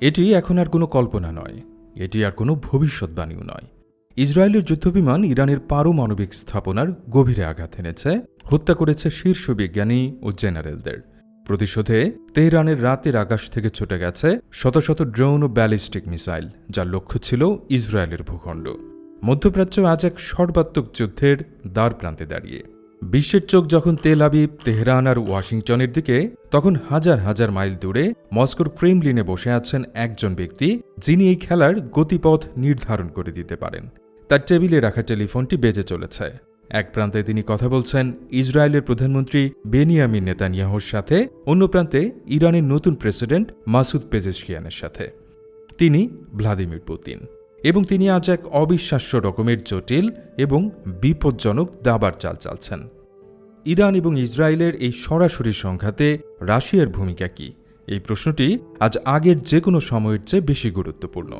এটি এখন আর কোনো কল্পনা নয়। এটি আর কোনো ভবিষ্যৎবাণীও নয়। ইসরায়েলের যুদ্ধবিমান ইরানের পারমাণবিক স্থাপনার গভীরে আঘাত এনেছে, হত্যা করেছে শীর্ষ বিজ্ঞানী ও জেনারেলদের। প্রতিশোধে তেহরানের রাতের আকাশ থেকে ছুটে গেছে শত শত ড্রোন ও ব্যালিস্টিক মিসাইল, যার লক্ষ্য ছিল ইসরায়েলের ভূখণ্ড। মধ্যপ্রাচ্য আজ এক সর্বাত্মক যুদ্ধের দ্বার প্রান্তে দাঁড়িয়ে। বিশ্বের চোখ যখন তেল আবিব, তেহরান আর ওয়াশিংটনের দিকে, তখন হাজার হাজার মাইল দূরে মস্কোর ক্রেমলিনে বসে আছেন একজন ব্যক্তি যিনি এই খেলার গতিপথ নির্ধারণ করে দিতে পারেন। তার টেবিলে রাখা টেলিফোনটি বেজে চলেছে। এক প্রান্তে তিনি কথা বলছেন ইসরায়েলের প্রধানমন্ত্রী বেনিয়ামিন নেতানিয়াহুর সাথে, অন্য প্রান্তে ইরানের নতুন প্রেসিডেন্ট মাসুদ পেজেশকিয়ানের সাথে। তিনি ভ্লাদিমির পুতিন। এবং তিনি আজ এক অবিশ্বাস্য রকমের জটিল এবং বিপজ্জনক দাবার চাল চালছেন। ইরান এবং ইসরায়েলের এই সরাসরি সংঘাতে রাশিয়ার ভূমিকা কি? এই প্রশ্নটি আজ আগের যে কোনো সময়ের চেয়ে বেশি গুরুত্বপূর্ণ।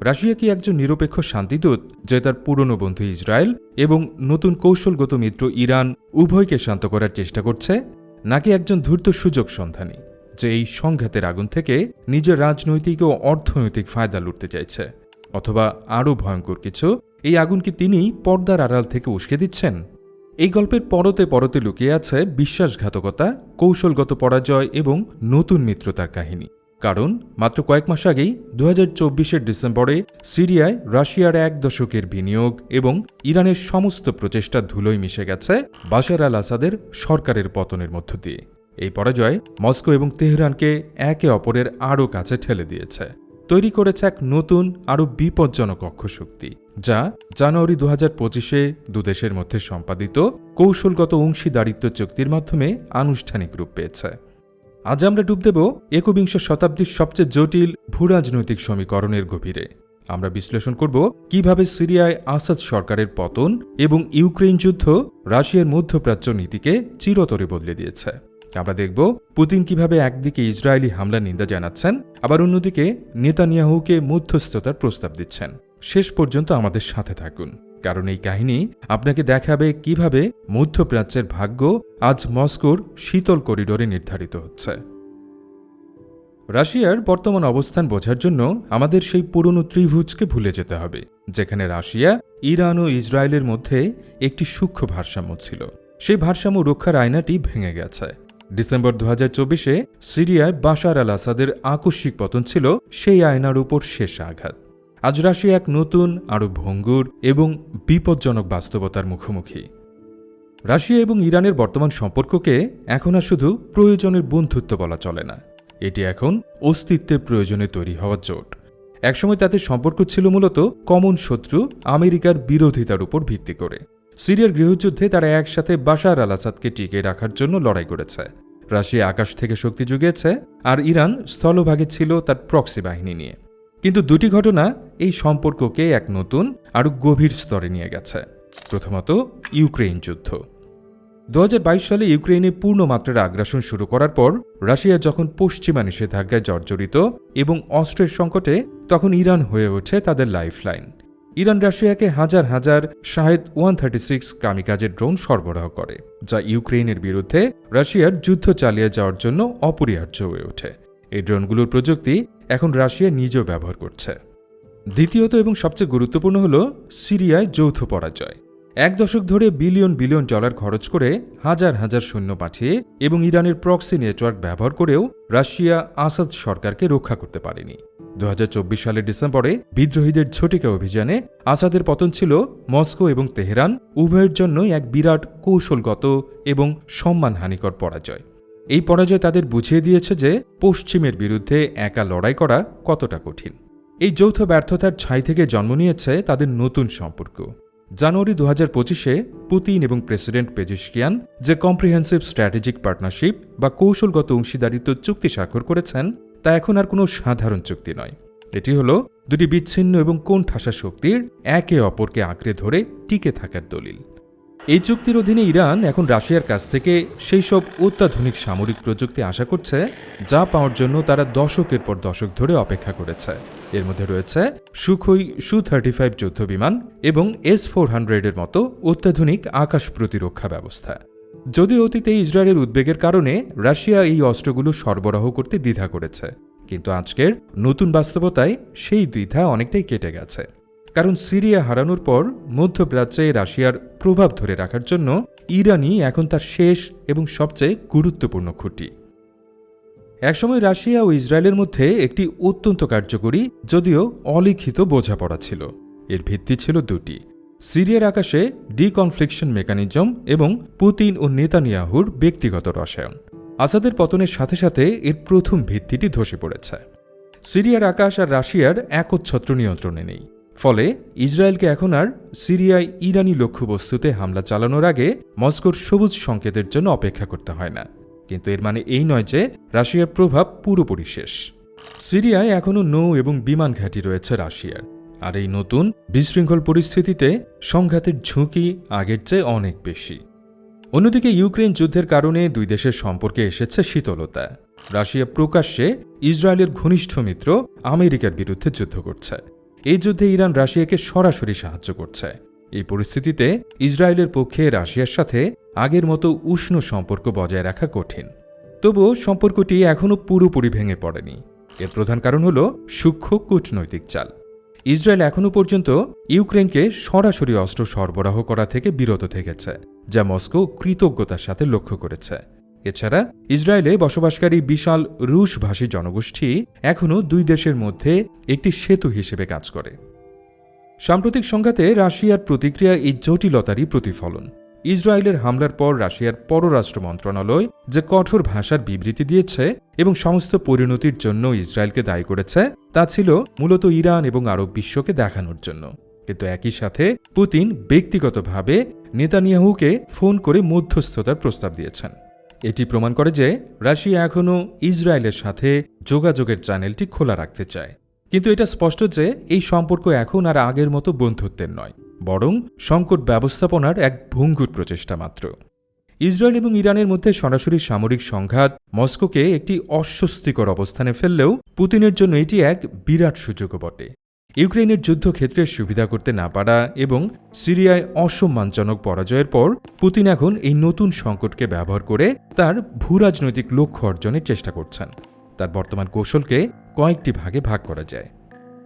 রাশিয়া কি একজন নিরপেক্ষ শান্তিদূত যে তার পুরনো বন্ধু ইসরায়েল এবং নতুন কৌশলগত মিত্র ইরান উভয়কে শান্ত করার চেষ্টা করছে, নাকি একজন ধূর্ত সুযোগ সন্ধানী যে এই সংঘাতের আগুন থেকে নিজের রাজনৈতিক ও অর্থনৈতিক ফায়দা লুটতে চাইছে? অথবা আরও ভয়ঙ্কর কিছু, এই আগুন কি তিনি পর্দার আড়াল থেকে উস্কে দিচ্ছেন। এই গল্পের পরতে পরতে লুকিয়ে আছে বিশ্বাসঘাতকতা, কৌশলগত পরাজয় এবং নতুন মিত্রতার কাহিনী। কারণ মাত্র কয়েক মাস আগেই দু হাজার ডিসেম্বরে সিরিয়ায় রাশিয়ার এক দশকের বিনিয়োগ এবং ইরানের সমস্ত প্রচেষ্টা ধুলোয় মিশে গেছে বাশার আল আসাদের সরকারের পতনের মধ্য দিয়ে। এই পরাজয় মস্কো এবং তেহরানকে একে অপরের আরও কাছে ঠেলে দিয়েছে। তৈরি করেছে এক নতুন আরও বিপজ্জনক অক্ষশক্তি, যা জানুয়ারি দু হাজার পঁচিশে দুদেশের মধ্যে সম্পাদিত কৌশলগত অংশীদারিত্ব চুক্তির মাধ্যমে আনুষ্ঠানিক রূপ পেয়েছে। আজ আমরা ডুব দেব একবিংশ শতাব্দীর সবচেয়ে জটিল ভূরাজনৈতিক সমীকরণের গভীরে। আমরা বিশ্লেষণ করব কীভাবে সিরিয়ায় আসাদ সরকারের পতন এবং ইউক্রেন যুদ্ধ রাশিয়ার মধ্যপ্রাচ্য নীতিকে চিরতরে বদলে দিয়েছে। আমরা দেখব। পুতিন কীভাবে একদিকে ইসরায়েলি হামলার নিন্দা জানাচ্ছেন, আবার অন্যদিকে নেতানিয়াহুকে মধ্যস্থতার প্রস্তাব দিচ্ছেন। শেষ পর্যন্ত আমাদের সাথে থাকুন, কারণ এই কাহিনী আপনাকে দেখাবে কীভাবে মধ্যপ্রাচ্যের ভাগ্য আজ মস্কোর শীতল করিডোরে নির্ধারিত হচ্ছে। রাশিয়ার বর্তমান অবস্থান বোঝার জন্য আমাদের সেই পুরনো ত্রিভুজকে ভুলে যেতে হবে, যেখানে রাশিয়া, ইরান ও ইসরায়েলের মধ্যে একটি সূক্ষ্ম ভারসাম্য ছিল। সেই ভারসাম্য রক্ষার আয়নাটি ভেঙে গেছে। ডিসেম্বর দু চব্বিশে সিরিয়ায় বাশার আল আসাদের আকস্মিক পতন ছিল সেই আয়নার উপর শেষ আঘাত। আজ রাশিয়া এক নতুন, আরও ভঙ্গুর এবং বিপজ্জনক বাস্তবতার মুখোমুখি। রাশিয়া এবং ইরানের বর্তমান সম্পর্ককে এখন আর শুধু প্রয়োজনের বন্ধুত্ব বলা চলে না। এটি এখন অস্তিত্বের প্রয়োজনে তৈরি হওয়া জোট। একসময় তাদের সম্পর্ক ছিল মূলত কমন শত্রু আমেরিকার বিরোধিতার উপর ভিত্তি করে। সিরিয়ার গৃহযুদ্ধে তারা একসাথে বাশার আল আসাদকে টিকে রাখার জন্য লড়াই করেছে। রাশিয়া আকাশ থেকে শক্তি জুগিয়েছে আর ইরান স্থলভাগে ছিল তার প্রক্সি বাহিনী নিয়ে। কিন্তু দুটি ঘটনা এই সম্পর্ককে এক নতুন আরও গভীর স্তরে নিয়ে গেছে। প্রথমত ইউক্রেন যুদ্ধ। দু হাজার বাইশ সালে ইউক্রেনে পূর্ণমাত্রার আগ্রাসন শুরু করার পর রাশিয়া যখন পশ্চিমা নিষেধাজ্ঞায় জর্জরিত এবং অস্ত্রের সংকটে, তখন ইরান হয়ে ওঠে তাদের লাইফলাইন। ইরান রাশিয়াকে হাজার হাজার শাহেদ ওয়ান থার্টি সিক্স কামিকাজের ড্রোন সরবরাহ করে, যা ইউক্রেনের বিরুদ্ধে রাশিয়ার যুদ্ধ চালিয়ে যাওয়ার জন্য অপরিহার্য হয়ে ওঠে। এই ড্রোনগুলোর প্রযুক্তি এখন রাশিয়া নিজেও ব্যবহার করছে। দ্বিতীয়ত এবং সবচেয়ে গুরুত্বপূর্ণ হল সিরিয়ায় যৌথ পরাজয়। এক দশক ধরে বিলিয়ন বিলিয়ন ডলার খরচ করে হাজার হাজার সৈন্য পাঠিয়ে এবং ইরানের প্রক্সি নেটওয়ার্ক ব্যবহার করেও রাশিয়া আসাদ সরকারকে রক্ষা করতে পারেনি। দু হাজার চব্বিশ সালের ডিসেম্বরে বিদ্রোহীদের ঝটিকা অভিযানে আসাদের পতন ছিল মস্কো এবং তেহরান, উভয়ের জন্যই এক বিরাট কৌশলগত এবং সম্মানহানিকর পরাজয়। এই পরাজয় তাদের বুঝিয়ে দিয়েছে যে পশ্চিমের বিরুদ্ধে একা লড়াই করা কতটা কঠিন। এই যৌথ ব্যর্থতার ছাই থেকে জন্ম নিয়েছে তাদের নতুন সম্পর্ক। জানুয়ারি দু হাজার পঁচিশে পুতিন এবং প্রেসিডেন্ট পেজিশকিয়ান যে কম্প্রিহেন্সিভ স্ট্র্যাটেজিক পার্টনারশিপ বা কৌশলগত অংশীদারিত্ব চুক্তি স্বাক্ষর করেছেন তা এখন আর কোনো সাধারণ চুক্তি নয়। এটি হল দুটি বিচ্ছিন্ন এবং কোণঠাসা শক্তির একে অপরকে আঁকড়ে ধরে টিকে থাকার দলিল। এই চুক্তির অধীনে ইরান এখন রাশিয়ার কাছ থেকে সেই সব অত্যাধুনিক সামরিক প্রযুক্তি আশা করছে, যা পাওয়ার জন্য তারা দশকের পর দশক ধরে অপেক্ষা করেছে। এর মধ্যে রয়েছে সুখই সু থার্টি ফাইভ যুদ্ধ বিমান এবং এস ফোর হান্ড্রেডের মতো অত্যাধুনিক আকাশ প্রতিরক্ষা ব্যবস্থা। যদিও অতীতে ইসরায়েলের উদ্বেগের কারণে রাশিয়া এই অস্ত্রগুলো সরবরাহ করতে দ্বিধা করেছে, কিন্তু আজকের নতুন বাস্তবতায় সেই দ্বিধা অনেকটাই কেটে গেছে। কারণ সিরিয়া হারানোর পর মধ্যপ্রাচ্যে রাশিয়ার প্রভাব ধরে রাখার জন্য ইরানই এখন তার শেষ এবং সবচেয়ে গুরুত্বপূর্ণ খুঁটি। একসময় রাশিয়া ও ইসরায়েলের মধ্যে একটি অত্যন্ত কার্যকরী, যদিও অলিখিত বোঝাপড়া ছিল। এর ভিত্তি ছিল দুটি। সিরিয়ার আকাশে ডিকনফ্লিকশন মেকানিজম এবং পুতিন ও নেতানিয়াহুর ব্যক্তিগত রসায়ন। আসাদের পতনের সাথে সাথে এর প্রথম ভিত্তিটি ধসে পড়েছে। সিরিয়ার আকাশ আর রাশিয়ার একচ্ছত্র নিয়ন্ত্রণে নেই। ফলে ইসরায়েলকে এখন আর সিরিয়ায় ইরানি লক্ষ্যবস্তুতে হামলা চালানোর আগে মস্কোর সবুজ সংকেতের জন্য অপেক্ষা করতে হয় না। কিন্তু এর মানে এই নয় যে রাশিয়ার প্রভাব পুরোপুরি শেষ। সিরিয়ায় এখনও নৌ এবং বিমান ঘাঁটি রয়েছে রাশিয়ার। আর এই নতুন বিশৃঙ্খল পরিস্থিতিতে সংঘাতের ঝুঁকি আগের চেয়ে অনেক বেশি। অন্যদিকে ইউক্রেন যুদ্ধের কারণে দুই দেশের সম্পর্কে এসেছে শীতলতা। রাশিয়া প্রকাশ্যে ইসরায়েলের ঘনিষ্ঠ মিত্র আমেরিকার বিরুদ্ধে যুদ্ধ করছে। এই যুদ্ধে ইরান রাশিয়াকে সরাসরি সাহায্য করছে। এই পরিস্থিতিতে ইসরায়েলের পক্ষে রাশিয়ার সাথে আগের মতো উষ্ণ সম্পর্ক বজায় রাখা কঠিন। তবুও সম্পর্কটি এখনও পুরোপুরি ভেঙে পড়েনি। এর প্রধান কারণ হল সূক্ষ্ম কূটনৈতিক চাল। ইসরায়েল এখনও পর্যন্ত ইউক্রেনকে সরাসরি অস্ত্র সরবরাহ করা থেকে বিরত থেকেছে, যা মস্কো কৃতজ্ঞতার সাথে লক্ষ্য করেছে। এছাড়া ইসরায়েলে বসবাসকারী বিশাল রুশভাষী জনগোষ্ঠী এখনও দুই দেশের মধ্যে একটি সেতু হিসেবে কাজ করে। সাম্প্রতিক সংঘাতে রাশিয়ার প্রতিক্রিয়া এই জটিলতারই প্রতিফলন। ইসরায়েলের হামলার পর রাশিয়ার পররাষ্ট্র মন্ত্রণালয় যে কঠোর ভাষার বিবৃতি দিয়েছে এবং সমস্ত পরিণতির জন্য ইসরায়েলকে দায়ী করেছে, তা ছিল মূলত ইরান এবং আরব বিশ্বকে দেখানোর জন্য। কিন্তু একই সাথে পুতিন ব্যক্তিগতভাবে নেতানিয়াহুকে ফোন করে মধ্যস্থতার প্রস্তাব দিয়েছেন। এটি প্রমাণ করে যে রাশিয়া এখনও ইসরায়েলের সাথে যোগাযোগের চ্যানেলটি খোলা রাখতে চায়। কিন্তু এটা স্পষ্ট যে এই সম্পর্ক এখন আর আগের মতো বন্ধুত্বের নয়। বরং সংকট ব্যবস্থাপনার এক ভঙ্গুর প্রচেষ্টা মাত্র। ইসরায়েল এবং ইরানের মধ্যে সরাসরি সামরিক সংঘাত মস্কোকে একটি অস্বস্তিকর অবস্থানে ফেললেও পুতিনের জন্য এটি এক বিরাট সুযোগও বটে। ইউক্রেনের যুদ্ধক্ষেত্রে সুবিধা করতে না পারা এবং সিরিয়ায় অসম্মানজনক পরাজয়ের পর পুতিন এখন এই নতুন সংকটকে ব্যবহার করে তার ভূরাজনৈতিক লক্ষ্য অর্জনের চেষ্টা করছেন। তার বর্তমান কৌশলকে কয়েকটি ভাগে ভাগ করা যায়।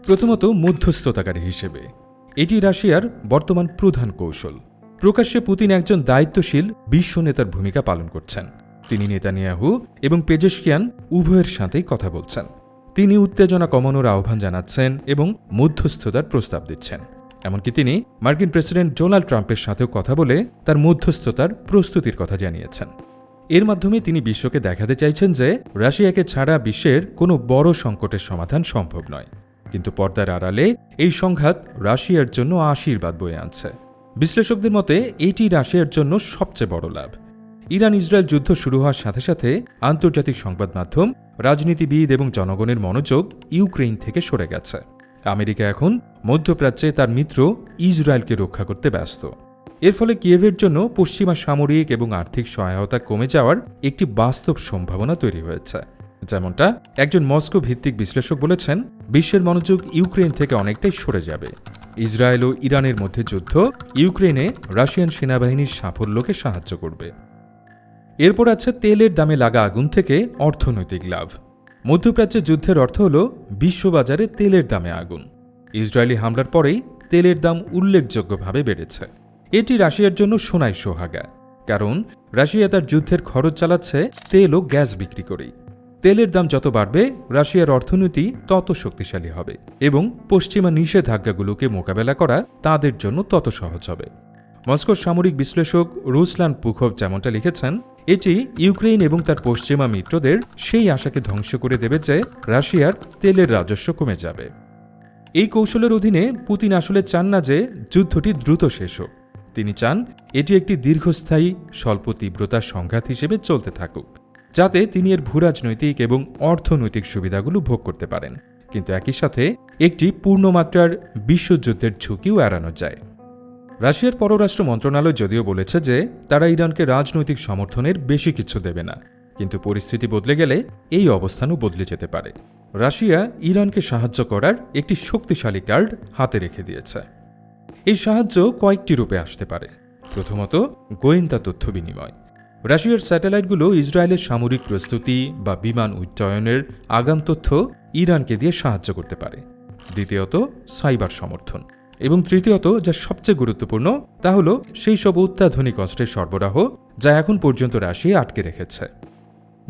প্রথমত মধ্যস্থতাকারী হিসেবে। এটি রাশিয়ার বর্তমান প্রধান কৌশল। প্রকাশ্যে পুতিন একজন দায়িত্বশীল বিশ্ব নেতার ভূমিকা পালন করছেন। তিনি নেতানিয়াহু এবং পেজেশকিয়ান উভয়ের সাথেই কথা বলছেন। তিনি উত্তেজনা কমানোর আহ্বান জানাচ্ছেন এবং মধ্যস্থতার প্রস্তাব দিচ্ছেন। এমনকি তিনি মার্কিন প্রেসিডেন্ট ডোনাল্ড ট্রাম্পের সাথেও কথা বলে তার মধ্যস্থতার প্রস্তুতির কথা জানিয়েছেন। এর মাধ্যমে তিনি বিশ্বকে দেখাতে চাইছেন যে রাশিয়াকে ছাড়া বিশ্বের কোনো বড় সংকটের সমাধান সম্ভব নয়। কিন্তু পর্দার আড়ালে এই সংঘাত রাশিয়ার জন্য আশীর্বাদ বয়ে আনছে। বিশ্লেষকদের মতে, এটি রাশিয়ার জন্য সবচেয়ে বড় লাভ। ইরান ইসরায়েল যুদ্ধ শুরু হওয়ার সাথে সাথে আন্তর্জাতিক সংবাদ মাধ্যম, রাজনীতিবিদ এবং জনগণের মনোযোগ ইউক্রেন থেকে সরে গেছে। আমেরিকা এখন মধ্যপ্রাচ্যে তার মিত্র ইসরায়েলকে রক্ষা করতে ব্যস্ত। এর ফলে কিয়েভের জন্য পশ্চিমা সামরিক এবং আর্থিক সহায়তা কমে যাওয়ার একটি বাস্তব সম্ভাবনা তৈরি হয়েছে। যেমনটা একজন মস্কো ভিত্তিক বিশ্লেষক বলেছেন, বিশ্বের মনোযোগ ইউক্রেন থেকে অনেকটাই সরে যাবে। ইসরায়েল ও ইরানের মধ্যে যুদ্ধ ইউক্রেনে রাশিয়ান সেনাবাহিনীর সাফল্যকে সাহায্য করবে। এরপর আছে তেলের দামে লাগা আগুন থেকে অর্থনৈতিক লাভ। মধ্যপ্রাচ্যের যুদ্ধের অর্থ হল বিশ্ববাজারে তেলের দামে আগুন। ইসরায়েলি হামলার পরেই তেলের দাম উল্লেখযোগ্যভাবে বেড়েছে। এটি রাশিয়ার জন্য সোনায় সোহাগা, কারণ রাশিয়া তার যুদ্ধের খরচ চালাচ্ছে তেল ও গ্যাস বিক্রি করেই। তেলের দাম যত বাড়বে, রাশিয়ার অর্থনীতি তত শক্তিশালী হবে এবং পশ্চিমা নিষেধাজ্ঞাগুলোকে মোকাবেলা করা তাদের জন্য তত সহজ হবে। মস্কোর সামরিক বিশ্লেষক রুসলান পুখব যেমনটা লিখেছেন, এটি ইউক্রেন এবং তার পশ্চিমা মিত্রদের সেই আশাকে ধ্বংস করে দেবে যে রাশিয়ার তেলের রাজস্ব কমে যাবে। এই কৌশলের অধীনে পুতিন আসলে চান না যে যুদ্ধটি দ্রুত শেষ হোক। তিনি চান এটি একটি দীর্ঘস্থায়ী, স্বল্প তীব্রতার সংঘাত হিসেবে চলতে থাকুক। যাতে তিনি এর ভূরাজনৈতিক এবং অর্থনৈতিক সুবিধাগুলো ভোগ করতে পারেন। কিন্তু একই সাথে একটি পূর্ণমাত্রার বিশ্বযুদ্ধের ঝুঁকিও এড়ানো যায়। রাশিয়ার পররাষ্ট্র মন্ত্রণালয় যদিও বলেছে যে, তারা ইরানকে রাজনৈতিক সমর্থনের বেশি কিছু দেবে না। কিন্তু পরিস্থিতি বদলে গেলে এই অবস্থানও বদলে যেতে পারে। রাশিয়া ইরানকে সাহায্য করার একটি শক্তিশালী কার্ড হাতে রেখে দিয়েছে। এই সাহায্য কয়েকটি রূপে আসতে পারে। প্রথমত গোয়েন্দা তথ্য বিনিময়। রাশিয়ার স্যাটেলাইটগুলো ইসরায়েলের সামরিক প্রস্তুতি বা বিমান উচ্চায়নের আগাম তথ্য ইরানকে দিয়ে সাহায্য করতে পারে। দ্বিতীয়ত, সাইবার সমর্থন। এবং তৃতীয়ত, যা সবচেয়ে গুরুত্বপূর্ণ, তা হল সেই সব অত্যাধুনিক অস্ত্রের সরবরাহ, যা এখন পর্যন্ত রাশিয়া আটকে রেখেছে।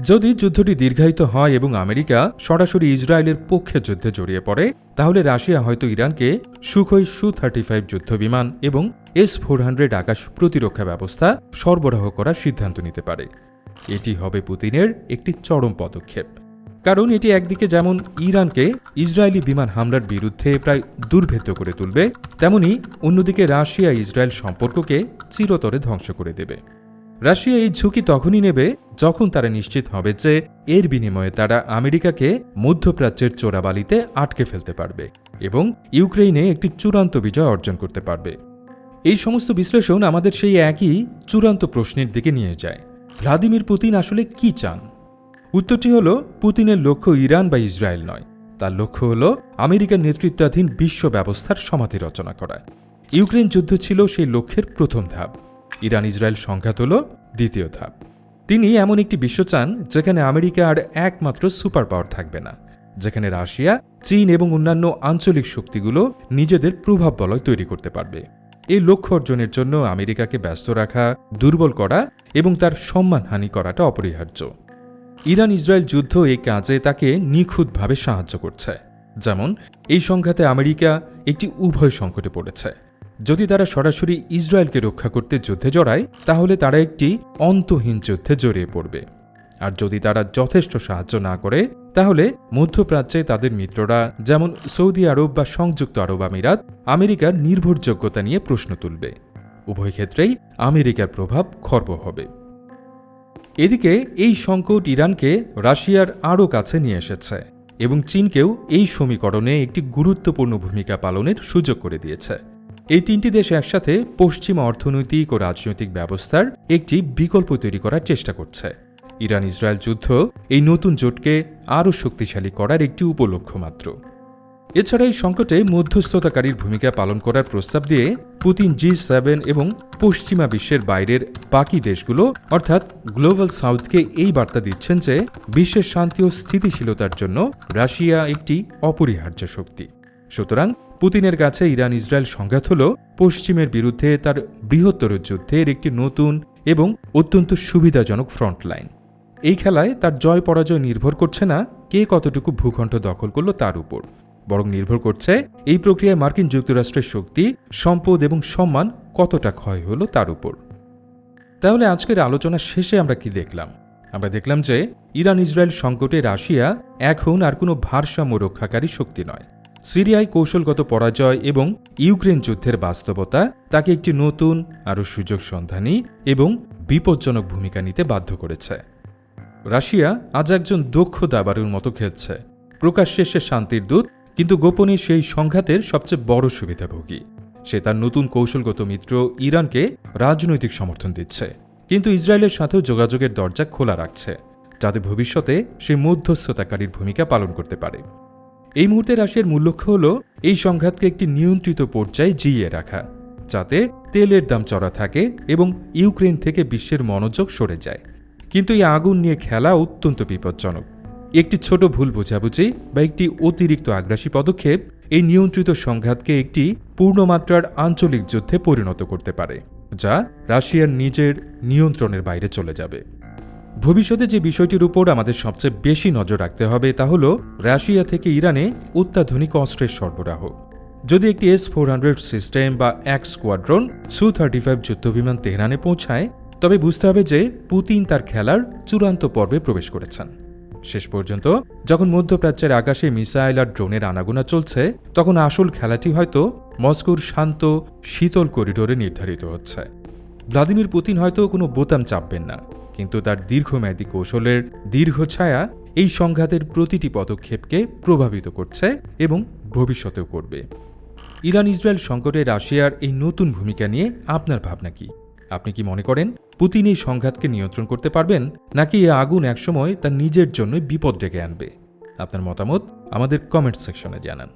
যদি যুদ্ধটি দীর্ঘায়িত হয় এবং আমেরিকা সরাসরি ইসরায়েলের পক্ষে যুদ্ধে জড়িয়ে পড়ে, তাহলে রাশিয়া হয়তো ইরানকে সুখই সু থার্টি ফাইভ যুদ্ধবিমান এবং এস ফোর হান্ড্রেড আকাশ প্রতিরক্ষা ব্যবস্থা সরবরাহ করার সিদ্ধান্ত নিতে পারে। এটি হবে পুতিনের একটি চরম পদক্ষেপ। কারণ এটি একদিকে যেমন ইরানকে ইসরায়েলি বিমান হামলার বিরুদ্ধে প্রায় দুর্ভেদ্য করে তুলবে, তেমনি অন্যদিকে রাশিয়া ইসরায়েল সম্পর্ককে চিরতরে ধ্বংস করে দেবে। রাশিয়া এই ঝুঁকি তখনই নেবে যখন তারা নিশ্চিত হবে যে এর বিনিময়ে তারা আমেরিকাকে মধ্যপ্রাচ্যের চোরাবালিতে আটকে ফেলতে পারবে এবং ইউক্রেইনে একটি চূড়ান্ত বিজয় অর্জন করতে পারবে। এই সমস্ত বিশ্লেষণ আমাদের সেই একই চূড়ান্ত প্রশ্নের দিকে নিয়ে যায়। ভ্লাদিমির পুতিন আসলে কি চান? উত্তরটি হল, পুতিনের লক্ষ্য ইরান বা ইসরায়েল নয়। তার লক্ষ্য হল আমেরিকার নেতৃত্বাধীন বিশ্ব ব্যবস্থার সমাধি রচনা করা। ইউক্রেন যুদ্ধ ছিল সেই লক্ষ্যের প্রথম ধাপ। ইরান ইসরায়েল সংঘাত হল দ্বিতীয় ধাপ। তিনি এমন একটি বিশ্ব চান যেখানে আমেরিকা আর একমাত্র সুপার পাওয়ার থাকবে না, যেখানে রাশিয়া, চীন এবং অন্যান্য আঞ্চলিক শক্তিগুলো নিজেদের প্রভাব বলয় তৈরি করতে পারবে। এই লক্ষ্য অর্জনের জন্য আমেরিকাকে ব্যস্ত রাখা, দুর্বল করা এবং তার সম্মানহানি করাটা অপরিহার্য। ইরান ইসরায়েল যুদ্ধ এই কাজে তাকে নিখুঁতভাবে সাহায্য করছে। যেমন, এই সংঘাতে আমেরিকা একটি উভয় সংকটে পড়েছে। যদি তারা সরাসরি ইসরায়েলকে রক্ষা করতে যুদ্ধে জড়ায়, তাহলে তারা একটি অন্তহীন যুদ্ধে জড়িয়ে পড়বে। আর যদি তারা যথেষ্ট সাহায্য না করে, তাহলে মধ্যপ্রাচ্যে তাদের মিত্ররা, যেমন সৌদি আরব বা সংযুক্ত আরব আমিরাত, আমেরিকার নির্ভরযোগ্যতা নিয়ে প্রশ্ন তুলবে। উভয় ক্ষেত্রেই আমেরিকার প্রভাব খর্ব হবে। এদিকে এই সংকট ইরানকে রাশিয়ার আরও কাছে নিয়ে এসেছে এবং চীনকেও এই সমীকরণে একটি গুরুত্বপূর্ণ ভূমিকা পালনের সুযোগ করে দিয়েছে। এই তিনটি দেশ একসাথে পশ্চিমা অর্থনৈতিক ও রাজনৈতিক ব্যবস্থার একটি বিকল্প তৈরি করার চেষ্টা করছে। ইরান ইসরায়েল যুদ্ধ এই নতুন জোটকে আরও শক্তিশালী করার একটি উপলক্ষ্য মাত্র। এছাড়া এই সংকটে মধ্যস্থতাকারীর ভূমিকা পালন করার প্রস্তাব দিয়ে পুতিন জি সেভেন এবং পশ্চিমা বিশ্বের বাইরের বাকি দেশগুলো, অর্থাৎ গ্লোবাল সাউথকে এই বার্তা দিচ্ছেন যে বিশ্বের শান্তি ও স্থিতিশীলতার জন্য রাশিয়া একটি অপরিহার্য শক্তি। সুতরাং পুতিনের কাছে ইরান ইসরায়েল সংঘাত হল, পশ্চিমের বিরুদ্ধে তার বৃহত্তর যুদ্ধের একটি নতুন এবং অত্যন্ত সুবিধাজনক ফ্রন্টলাইন এই খেলায় তার জয় পরাজয় নির্ভর করছে না কে কতটুকু ভূখণ্ড দখল করল তার উপর। বরং নির্ভর করছে এই প্রক্রিয়ায় মার্কিন যুক্তরাষ্ট্রের শক্তি, সম্পদ এবং সম্মান কতটা ক্ষয় হলো তার উপর। তাহলে আজকের আলোচনা শেষে আমরা কি দেখলাম? আমরা দেখলাম যে ইরান ইসরায়েল সংকটে রাশিয়া এখন আর কোনো ভারসাম্য রক্ষাকারী শক্তি নয়। সিরিয়ায় কৌশলগত পরাজয় এবং ইউক্রেন যুদ্ধের বাস্তবতা তাকে একটি নতুন আরও সুযোগ সন্ধানী এবং বিপজ্জনক ভূমিকা নিতে বাধ্য করেছে। রাশিয়া আজ একজন দক্ষ দাবারুর মতো খেলছে। প্রকাশ্যে সে শান্তির দূত, কিন্তু গোপনে সেই সংঘাতের সবচেয়ে বড় সুবিধাভোগী। সে তার নতুন কৌশলগত মিত্র ইরানকে রাজনৈতিক সমর্থন দিচ্ছে, কিন্তু ইসরায়েলের সাথেও যোগাযোগের দরজা খোলা রাখছে, যাতে ভবিষ্যতে সে মধ্যস্থতাকারীর ভূমিকা পালন করতে পারে। এই মুহূর্তে রাশিয়ার মূল লক্ষ্য হল এই সংঘাতকে একটি নিয়ন্ত্রিত পর্যায়ে জিইয়ে রাখা, যাতে তেলের দাম চড়া থাকে এবং ইউক্রেন থেকে বিশ্বের মনোযোগ সরে যায়। কিন্তু এই আগুন নিয়ে খেলা অত্যন্ত বিপজ্জনক। একটি ছোট ভুল বোঝাবুঝি বা একটি অতিরিক্ত আগ্রাসী পদক্ষেপ এই নিয়ন্ত্রিত সংঘাতকে একটি পূর্ণমাত্রার আঞ্চলিক যুদ্ধে পরিণত করতে পারে, যা রাশিয়ার নিজের নিয়ন্ত্রণের বাইরে চলে যাবে। ভবিষ্যতে যে বিষয়টির উপর আমাদের সবচেয়ে বেশি নজর রাখতে হবে তা হল রাশিয়া থেকে ইরানে অত্যাধুনিক অস্ত্রের সরবরাহ। যদি একটি এস ফোর হান্ড্রেড সিস্টেম বা এক স্কোয়াড্রন সু থার্টি ফাইভ যুদ্ধবিমান তেহরানে পৌঁছায়, তবে বুঝতে হবে যে পুতিন তার খেলার চূড়ান্ত পর্বে প্রবেশ করেছেন। শেষ পর্যন্ত যখন মধ্যপ্রাচ্যের আকাশে মিসাইল আর ড্রোনের আনাগোনা চলছে, তখন আসল খেলাটি হয়তো মস্কোর শান্ত, শীতল করিডোরে নির্ধারিত হচ্ছে। ভ্লাদিমির পুতিন হয়তো কোনো বোতাম চাপবেন না। কিন্তু তার দীর্ঘমেয়াদী কৌশলের দীর্ঘ ছায়া এই সংঘাতের প্রতিটি পদক্ষেপকে প্রভাবিত করছে এবং ভবিষ্যতেও করবে। ইরান ইসরায়েল সংকটে রাশিয়ার এই নতুন ভূমিকা নিয়ে আপনার ভাবনা কি? আপনি কি মনে করেন পুতিন এই সংঘাতকে নিয়ন্ত্রণ করতে পারবেন, নাকি এই আগুন একসময় তার নিজের জন্যই বিপদ ডেকে আনবে? আপনার মতামত আমাদের কমেন্ট সেকশনে জানান।